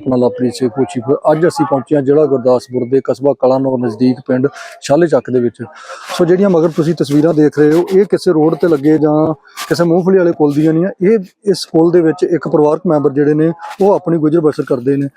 ਆਪਣਾ ਲਵਪ੍ਰੀਤ ਸਿੰਘ ਕੋਚੀ ਅੱਜ ਅਸੀਂ ਪਹੁੰਚੇ ਹਾਂ ਜ਼ਿਲ੍ਹਾ ਗੁਰਦਾਸਪੁਰ ਦੇ ਕਸਬਾ ਕਲਾਨੌਰ ਨਜ਼ਦੀਕ ਪਿੰਡ ਸ਼ਾਲੇ ਚੱਕ ਦੇ ਵਿੱਚ। ਸੋ ਜਿਹੜੀਆਂ ਮਗਰ ਤੁਸੀਂ ਤਸਵੀਰਾਂ ਦੇਖ ਰਹੇ ਹੋ, ਇਹ ਕਿਸੇ ਰੋਡ ਤੇ ਲੱਗੇ ਜਾਂ ਕਿਸੇ ਮੂੰਹਫਲੀ ਵਾਲੇ ਪੁਲ ਦੀਆਂ ਨਹੀਂ ਆ, ਇਹ ਇਸ ਪੁਲ ਦੇ ਵਿੱਚ ਇੱਕ ਪਰਿਵਾਰਕ ਮੈਂਬਰ ਜਿਹੜੇ ਨੇ, ਉਹ ਆਪਣੀ ਗੁਜ਼ਰ ਬਸਰ ਕਰਦੇ ਨੇ।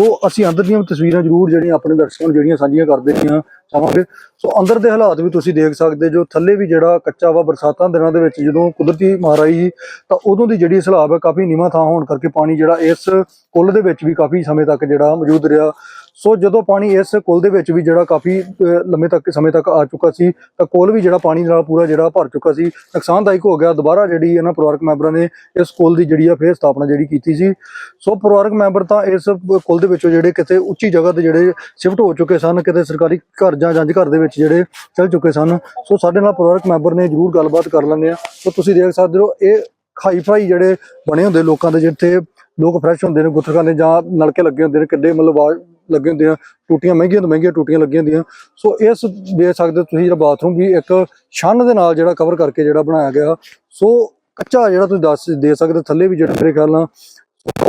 ਸੋ ਅਸੀਂ ਅੰਦਰ ਦੀਆਂ ਤਸਵੀਰਾਂ ਜ਼ਰੂਰ ਜਿਹੜੀਆਂ ਆਪਣੇ ਦਰਸ਼ਕਾਂ ਨੂੰ ਜਿਹੜੀਆਂ ਸਾਂਝੀਆਂ ਕਰਦੇ ਹਾਂ ਚਾਹਾਂਗੇ ਸੋ ਅੰਦਰ ਦੇ ਹਾਲਾਤ ਵੀ ਤੁਸੀਂ ਦੇਖ ਸਕਦੇ ਜੋ ਥੱਲੇ ਵੀ ਜਿਹੜਾ ਕੱਚਾ ਵਾ ਬਰਸਾਤਾਂ ਦਿਨਾਂ ਦੇ ਵਿੱਚ ਜਦੋਂ ਕੁਦਰਤੀ ਮਾਰ ਆਈ ਸੀ, ਤਾਂ ਉਦੋਂ ਦੀ ਜਿਹੜੀ ਸਲਾਬ ਹੈ ਕਾਫੀ ਨੀਵਾਂ ਥਾਂ ਹੋਣ ਕਰਕੇ ਪਾਣੀ ਜਿਹੜਾ ਇਸ ਕੁੱਲ ਦੇ ਵਿੱਚ ਵੀ ਕਾਫੀ ਸਮੇਂ ਤੱਕ ਜਿਹੜਾ ਮੌਜੂਦ ਰਿਹਾ। ਸੋ ਜਦੋਂ ਪਾਣੀ ਇਸ ਕੁੱਲ ਦੇ ਵਿੱਚ ਵੀ ਜਿਹੜਾ ਕਾਫੀ ਅਹ, ਲੰਮੇ ਤੱਕ ਸਮੇਂ ਤੱਕ ਆ ਚੁੱਕਾ ਸੀ ਤਾਂ ਕੁੱਲ ਵੀ ਜਿਹੜਾ ਪਾਣੀ ਨਾਲ ਪੂਰਾ ਜਿਹੜਾ ਭਰ ਚੁੱਕਾ ਸੀ ਨੁਕਸਾਨਦਾਇਕ ਹੋ ਗਿਆ। ਦੁਬਾਰਾ ਜਿਹੜੀ ਇਹਨਾਂ ਪਰਿਵਾਰਕ ਮੈਂਬਰਾਂ ਨੇ ਇਸ ਕੁੱਲ ਦੀ ਜਿਹੜੀ ਆ ਫੇਰ ਸਥਾਪਨਾ ਜਿਹੜੀ ਕੀਤੀ ਸੀ। ਸੋ ਪਰਿਵਾਰਕ ਮੈਂਬਰ ਤਾਂ ਇਸ ਕੁੱਲ ਦੇ ਵਿੱਚੋਂ ਜਿਹੜੇ ਕਿਤੇ ਉੱਚੀ ਜਗ੍ਹਾ ਤੇ ਜਿਹੜੇ ਸ਼ਿਫਟ ਹੋ ਚੁੱਕੇ ਸਨ ਕਿਤੇ ਸਰਕਾਰੀ ਘਰ ਜਾਂ ਜੰਜ ਘਰ ਦੇ ਵਿੱਚ ਜਿਹੜੇ ਚੱਲ ਚੁੱਕੇ ਸਨ। ਸੋ ਸਾਡੇ ਨਾਲ ਪਰਿਵਾਰਕ ਮੈਂਬਰ ਨੇ ਜਰੂਰ ਗੱਲਬਾਤ ਕਰ ਲੈਂਦੇ ਆ ਸੋ ਤੁਸੀਂ ਦੇਖ ਸਕਦੇ ਹੋ ਇਹ ਖਾਈ ਫਾਈ ਜਿਹੜੇ ਬਣੇ ਹੁੰਦੇ ਲੋਕਾਂ ਦੇ ਜਿੱਥੇ ਲੋਕ ਫਰੈਸ਼ ਹੁੰਦੇ ਨੇ ਗੁੱਥਰਖਾਨੇ ਜਾਂ ਨਲਕੇ ਲੱਗੇ ਹੁੰਦੇ ਨੇ ਕਿੱਡੇ ਮਤਲਬ ਆਵਾਜ਼ ਲੱਗੇ ਹੁੰਦੇ ਆ ਟੂਟੀਆਂ ਮਹਿੰਗੀਆਂ ਤੋਂ ਮਹਿੰਗੀਆਂ ਟੂਟੀਆਂ ਲੱਗੀਆਂ ਹੁੰਦੀਆਂ। ਸੋ ਇਸ ਦੇਖ ਸਕਦੇ ਤੁਸੀਂ ਜਿਹੜਾ ਬਾਥਰੂਮ ਵੀ ਇੱਕ ਛੰਨ ਦੇ ਨਾਲ ਜਿਹੜਾ ਕਵਰ ਕਰਕੇ ਜਿਹੜਾ ਬਣਾਇਆ ਗਿਆ। ਸੋ ਕੱਚਾ ਜਿਹੜਾ ਤੁਸੀਂ ਦੱਸ ਦੇ ਸਕਦੇ ਥੱਲੇ ਵੀ ਜਿਹੜਾ ਮੇਰੇ ਖਿਆਲ ਨਾਲ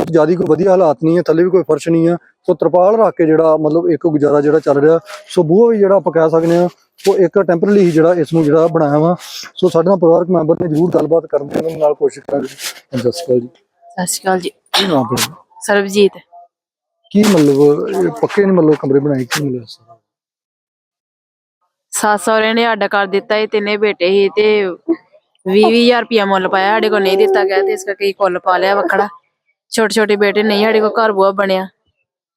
ਜ਼ਿਆਦਾ ਕੋਈ ਵਧੀਆ ਹਾਲਾਤ ਨਹੀਂ ਹੈ ਥੱਲੇ ਵੀ ਕੋਈ ਫਰਸ਼ ਨਹੀਂ ਹੈ। ਸੋ ਤਰਪਾਲ ਰੱਖ ਕੇ ਜਿਹੜਾ ਮਤਲਬ ਇੱਕ ਗੁਜ਼ਾਰਾ ਜਿਹੜਾ ਚੱਲ ਰਿਹਾ। ਸੋ ਬੂਹਾ ਵੀ ਜਿਹੜਾ ਆਪਾਂ ਕਹਿ ਸਕਦੇ ਹਾਂ ਸੋ ਇੱਕ ਟੈਂਪਰੇਰੀ ਹੀ ਜਿਹੜਾ ਇਸ ਨੂੰ ਜਿਹੜਾ ਬਣਾਇਆ ਵਾ। ਸੋ ਸਾਡੇ ਨਾਲ ਪਰਿਵਾਰਕ ਮੈਂਬਰ ਨੇ ਜ਼ਰੂਰ ਗੱਲਬਾਤ ਕਰਨ ਦੀ ਉਹਨਾਂ ਨਾਲ ਕੋਸ਼ਿਸ਼ ਕਰਾਂਗੇ। ਸਤਿ ਸ਼੍ਰੀ ਅਕਾਲ ਜੀ। ਸਤਿ ਸ਼੍ਰੀ ਅਕਾਲ ਜੀ। ਕੀ ਨਾਮ ਆਪਣਾ? ਸਰਬਜੀਤ। ਕੀ ਮਤਲਬ ਇਹ ਪੱਕੇ ਨਹੀਂ ਮਤਲਬ ਕਮਰੇ ਬਣਾਏ ਕੀ ਇਸ ਤਰ੍ਹਾਂ? ਸੱਸ ਸਹੁਰੇ ਨੇ ਅੱਡ ਕਰ ਦਿੱਤਾ ਇਹ ਤਿੰਨੇ ਬੇਟੇ ਸੀ ਤੇ 20000 ਰੁਪਇਆ ਮੁੱਲ ਪਾਇਆ ਸਾਡੇ ਕੋਲ ਨਹੀਂ ਦਿੱਤਾ ਗਿਆ ਤੇ ਇਸ ਕਰਕੇ ਅਸੀਂ ਕੁੱਲ ਪਾ ਲਿਆ ਵੱਖਰਾ। ਛੋਟੇ ਛੋਟੇ ਬੇਟੇ ਨਹੀਂ ਸਾਡੇ ਕੋਲ ਘਰ ਬੂਆ ਬਣਿਆ।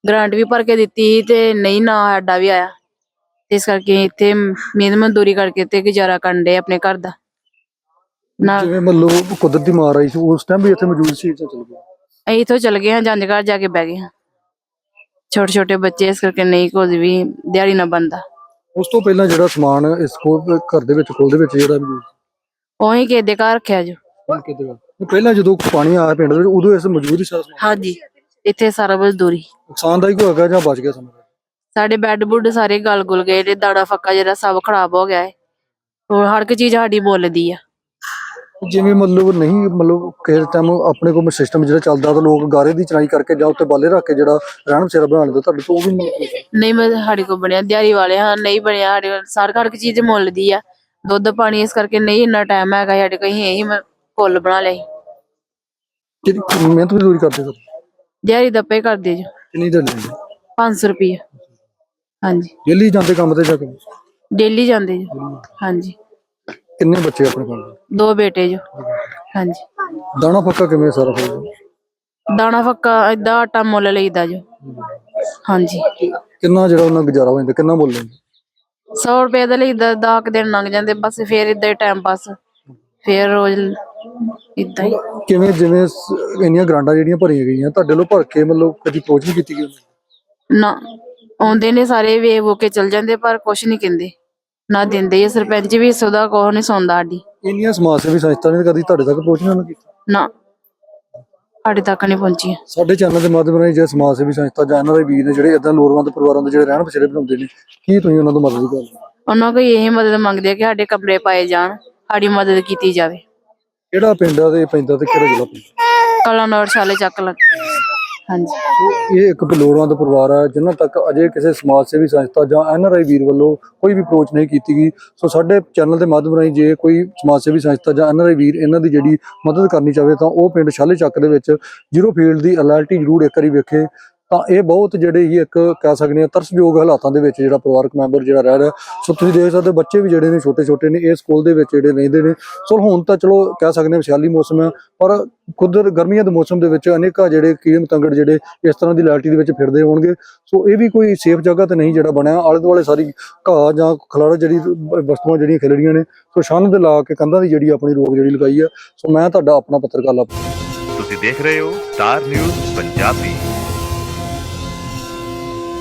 ਗ੍ਰਾਂਟ ਵੀ ਭਰ ਕੇ ਦਿੱਤੀ ਸੀ ਤੇ ਨਹੀਂ ਨਾ ਸਾਡਾ ਵੀ ਆਇਆ। ਤੇ ਇਸ ਕਰਕੇ ਇੱਥੇ ਮਿਹਨਤ ਮਜ਼ਦੂਰੀ ਕਰਕੇ ਤੇ ਗੁਜ਼ਾਰਾ ਕਰਨ ਦੇ ਆਪਣੇ ਘਰ ਦਾ। ਨਾ ਜਿਵੇਂ ਮਤਲਬ ਕੁਦਰਤੀ ਮਾਰ ਆਈ ਸੀ ਉਸ ਟਾਈਮ ਵੀ ਇੱਥੇ ਮੌਜੂਦ ਸੀ ਇੱਥੇ ਚਲ ਗਿਆ ਅਸੀਂ ਇੱਥੋਂ ਚਲ ਗਏ ਹਾਂ ਜੰਜ ਘਰ ਜਾ ਕੇ ਬਹਿ ਗਏ ਹਾਂ। ਛੋਟੇ ਛੋਟੇ ਬੱਚੇ ਇਸ ਕਰਕੇ ਨਹੀਂ ਕੁਝ ਵੀ ਦਿਹਾੜੀ ਨਾ ਬੰਦਾ ਉਸ ਤੋਂ ਪਹਿਲਾਂ ਜਿਹੜਾ ਸਮਾਨ ਇਸ ਕੋਲ ਘਰ ਦੇ ਵਿੱਚ ਕੋਲ ਦੇ ਵਿੱਚ ਜਿਹੜਾ ਵੀ ਉਹੀ ਕਿਸੇ ਦੇ ਘਰ ਰੱਖਿਆ ਜੋ। ਕਿਤੇ ਪਹਿਲਾਂ ਜਦੋਂ ਪਾਣੀ ਆਇਆ ਪਿੰਡ ਦੇ ਵਿੱਚ ਉਦੋਂ ਇਸ ਮੌਜੂਦ ਹੀ ਸਾਰਾ ਸਮਾਨ? ਹਾਂਜੀ। ਇੱਥੇ ਸਾਰਾ ਕੁਝ ਦੂਰੀ ਨੁਕਸਾਨਦਾਇਕ ਹੋਏਗਾ ਜਾਂ ਬਚ ਗਿਆ ਸਮਾਂ ਸਾਡੇ ਬੈੱਡ ਬੁੱਡ ਸਾਰੇ ਗਲ ਗੁਲ ਗਏ ਤੇ ਦਾਣਾ ਫੱਕਾ ਜਿਹੜਾ ਸਭ ਖਰਾਬ ਹੋ ਗਿਆ ਹੈ ਹੋਰ ਹਰ ਇੱਕ ਚੀਜ਼ ਸਾਡੀ ਮੁੱਲ ਦੀ ਆ। ਜਿਵੇਂ ਮਤਲਬ ਨਹੀਂ ਮਤਲਬ ਕਿਸੇ ਟਾਈਮ ਆਪਣੇ ਕੋਲ ਸਿਸਟਮ ਜਿਹੜਾ ਚੱਲਦਾ ਤਾਂ ਲੋਕ ਗਾਰੇ ਦੀ ਚਣਾਈ ਕਰਕੇ ਜਾਂ ਉੱਤੇ ਬਾਲੇ ਰੱਖ ਕੇ ਜਿਹੜਾ ਰਹਿਣ ਬਸੇਰਾ ਬਣਾ ਲੈਂਦੇ ਤੁਹਾਡੇ ਤੋਂ ਉਹ ਵੀ ਨਹੀਂ ਮੈਂ ਸਾਡੇ ਕੋਲ ਬਣਿਆ ਦਿਹਾੜੀ ਵਾਲੇ ਹਾਂ ਨਹੀਂ ਬਣਿਆ ਸਾਡੇ ਕੋਲ ਸਾਰ ਹਰ ਇੱਕ ਚੀਜ਼ ਮੁੱਲ ਦੀ ਆ। ਦੁੱਧ ਪਾਣੀ ਇਸ ਕਰਕੇ ਨਹੀਂ ਇੰਨਾ ਟਾਈਮ ਹੈਗਾ ਸਾਡੇ ਕੋਲ ਇਹੀ ਮ- ਕੁੱਲ ਬਣਾ ਲਿਆ ਸੀ। ਜਿਹੜੀ ਮਿਹਨਤ ਵੀ ਦੂਰੀ ਕਰਦੇ ਸਰ ਦਿਹਾੜੀ ਦਾ ਪੇ ਕਰਦੇ ਜੋ। ਕਿੰਨੀ ਦਿਨ ਲੈਂਦੇ 500 ਰੁਪਏ ਹਾਂਜੀ। ਡੇਲੀ ਜਾਂਦੇ ਕੰਮ ਤੇ ਜਾ ਕੇ? ਡੇਲੀ ਜਾਂਦੇ ਜੋ। ਹਾਂਜੀ। ਕਿੰਨੇ ਬੱਚੇ ਆਪਣੇ ਕੋਲ ਦੋ? ਬੇਟੇ ਜੋ। ਹਾਂਜੀ। ਦਾਣਾ ਪੱਕਾ ਕਿਵੇਂ ਸਾਰਾ ਫਿਰ ਦਾਣਾ ਫੱਕਾ ਏਦਾਂ ਆਟਾ ਮੁੱਲ ਲਈਦਾ ਜੋ। ਹਾਂਜੀ। ਕਿੰਨਾ ਜਿਹੜਾ ਉਹਨਾਂ ਗੁਜ਼ਾਰਾ ਹੋ ਜਾਂਦਾ ਕਿੰਨਾ ਮੁੱਲ ਲੈਂਦੇ 100 ਰੁਪਏ ਦਾ ਲਈਦਾ 10 ਕੁ ਦਿਨ ਲੰਘ ਜਾਂਦੇ ਬਸ ਫੇਰ ਇਦਾਂ ਹੀ ਟਾਈਮ ਪਾਸ ਫੇਰ ਰੋਜ਼ ਇਦਾਂ ਹੀ। ਕਿਵੇਂ ਜਿਵੇਂ ਸ- ਇੰਨੀਆਂ ਗਰਾਂਡਾਂ ਜਿਹੜੀਆਂ ਭਰੀਆਂ ਗਈਆਂ ਤੁਹਾਡੇ ਲੋ ਭਰ ਕੇ ਮਤਲਬ ਕਦੀ ਅਪਰੋਚ ਨਹੀਂ ਕੀਤੀ ਗਈ ਨਾ ਆਉਂਦੇ ਨੇ ਸਾਰੇ ਵੇਖ ਵੋ ਕੇ ਚਲ ਜਾਂਦੇ ਪਰ ਕੁਛ ਨਹੀਂ ਕਹਿੰਦੇ। ਨਾ ਦਿੰਦੇ ਆ ਸਰਪੰਚ ਵੀ ਸੁਦਾ ਕੋਹ ਨਹੀਂ ਸੁਣਦਾ ਸਾਡੀ। ਇੰਨੀਆਂ ਸਮਾਜ ਸੇਵੀ ਸੰਸਥਾ ਨੇ ਕਦੀ ਤੁਹਾਡੇ ਤੱਕ ਨਹੀਂ ਕੀਤੀ ਨਾ ਸਾਡੇ ਤੱਕ ਨਹੀਂ ਪਹੁੰਚੀ। ਸਾਡੇ ਚੈਨਲ ਦੇ ਮਾਧਿਅਮ ਰਾਹੀਂ ਜੇ ਸਮਾਜ ਸੇਵੀ ਸੰਸਥਾ ਜਾਂ ਇਹਨਾਂ ਦੇ ਵੀਰ ਨੇ ਜਿਹੜੇ ਇਦਾਂ ਲੋੜਵੰਦ ਪਰਿਵਾਰਾਂ ਦੇ ਜਿਹੜੇ ਰਹਿਣ ਬਸੇਰੇ ਬਣਾਉਂਦੇ ਨੇ ਕੀ ਤੁਸੀਂ ਉਹਨਾਂ ਤੋਂ ਮਦਦ ਕਰਦੇ ਹੋ? ਉਹਨਾਂ ਕੋਈ ਇਹ ਮਦਦ ਮੰਗਦੇ ਆ ਕਿ ਸਾਡੇ ਕਮਰੇ ਪਾਏ ਜਾਣ ਸਾਡੀ ਮਦਦ ਕੀਤੀ ਜਾਵੇ। ਕਿਹੜਾ ਪਿੰਡ ਆ ਤੇ ਪੈਂਦਾ ਤੇ ਕਿਹੜਾ ਜ਼ਿਲ੍ਹਾ ਪੈਂਦਾ ਕਲਾ ਨੌਰ ਛਾਲੇ ਚੱਕ ਲੱਗ ਹਾਂਜੀ। ਇਹ ਇੱਕ ਲੋੜਵੰਦ ਪਰਿਵਾਰ ਹੈ ਜਿਨ੍ਹਾਂ ਤੱਕ ਅਜੇ ਕਿਸੇ ਸਮਾਜ ਸੇਵੀ ਸੰਸਥਾ ਜਾਂ ਐਨਆਰਆਈ ਵੀਰ ਵੱਲੋਂ ਕੋਈ ਵੀ ਅਪਰੋਚ ਨਹੀਂ ਕੀਤੀ ਗਈ। ਸੋ ਸਾਡੇ ਚੈਨਲ ਦੇ ਮਾਧਿਅਮ ਰਾਹੀਂ ਜੇ ਕੋਈ ਸਮਾਜ ਸੇਵੀ ਸੰਸਥਾ ਜਾਂ ਐਨਆਰਆਈ ਵੀਰ ਇਹਨਾਂ ਦੀ ਜਿਹੜੀ ਮਦਦ ਕਰਨੀ ਚਾਹੇ ਤਾਂ ਉਹ ਪਿੰਡ ਸ਼ਾਲੇ ਚੱਕ ਦੇ ਵਿੱਚ ਜ਼ੀਰੋ ਫੀਲਡ ਦੀ ਅਲਰਟੀ ਜ਼ਰੂਰ ਇੱਕ ਵਾਰੀ ਵੇਖੇ। ਤਾਂ ਇਹ ਬਹੁਤ ਜਿਹੜੇ ਹੀ ਇੱਕ ਕਹਿ ਸਕਦੇ ਆ ਤਰਸਯੋਗ ਹਾਲਾਤਾਂ ਦੇ ਵਿੱਚ ਜਿਹੜਾ ਪਰਿਵਾਰਕ ਮੈਂਬਰ ਜਿਹੜਾ ਰਹਿ ਰਿਹਾ ਸੋ ਤੁਸੀਂ ਦੇਖ ਸਕਦੇ ਹੋ ਬੱਚੇ ਵੀ ਜਿਹੜੇ ਨੇ ਛੋਟੇ ਛੋਟੇ ਨੇ, ਇਹ ਸਕੂਲ ਦੇ ਵਿੱਚ ਜਿਹੜੇ ਰਹਿੰਦੇ ਨੇ। ਸੋ ਹੁਣ ਤਾਂ ਚਲੋ ਕਹਿ ਸਕਦੇ ਹਾਂ ਵਿਸ਼ਾਲੀ ਮੌਸਮ ਹੈ, ਪਰ ਕੁਦਰ ਗਰਮੀਆਂ ਦੇ ਮੌਸਮ ਦੇ ਵਿੱਚ ਅਨੇਕਾਂ ਜਿਹੜੇ ਕੀੜ ਪਤੰਗੜ ਜਿਹੜੇ ਇਸ ਤਰ੍ਹਾਂ ਦੀ ਲਾਇਲਟੀ ਦੇ ਵਿੱਚ ਫਿਰਦੇ ਹੋਣਗੇ। ਸੋ ਇਹ ਵੀ ਕੋਈ ਸੇਫ ਜਗ੍ਹਾ ਤੇ ਨਹੀਂ ਜਿਹੜਾ ਬਣਿਆ। ਆਲੇ ਦੁਆਲੇ ਸਾਰੀ ਘਾਹ ਜਾਂ ਖਲਾੜਾ ਜਿਹੜੀ ਵਸਤੂਆਂ ਜਿਹੜੀਆਂ ਖਿਲੜੀਆਂ ਨੇ, ਸੋ ਛੰਨ ਦੇ ਲਾ ਕੇ ਕੰਧਾਂ ਦੀ ਜਿਹੜੀ ਆਪਣੀ ਰੋਕ ਜਿਹੜੀ ਲਗਾਈ ਹੈ। ਸੋ ਮੈਂ ਤੁਹਾਡਾ ਆਪਣਾ ਪੱਤਰਕਾਰ ਲਾ ਤੁਸੀਂ ਦੇਖ ਰਹੇ ਹੋ ਸਟਾਰ ਨਿਊਜ਼ ਪੰਜਾਬੀ।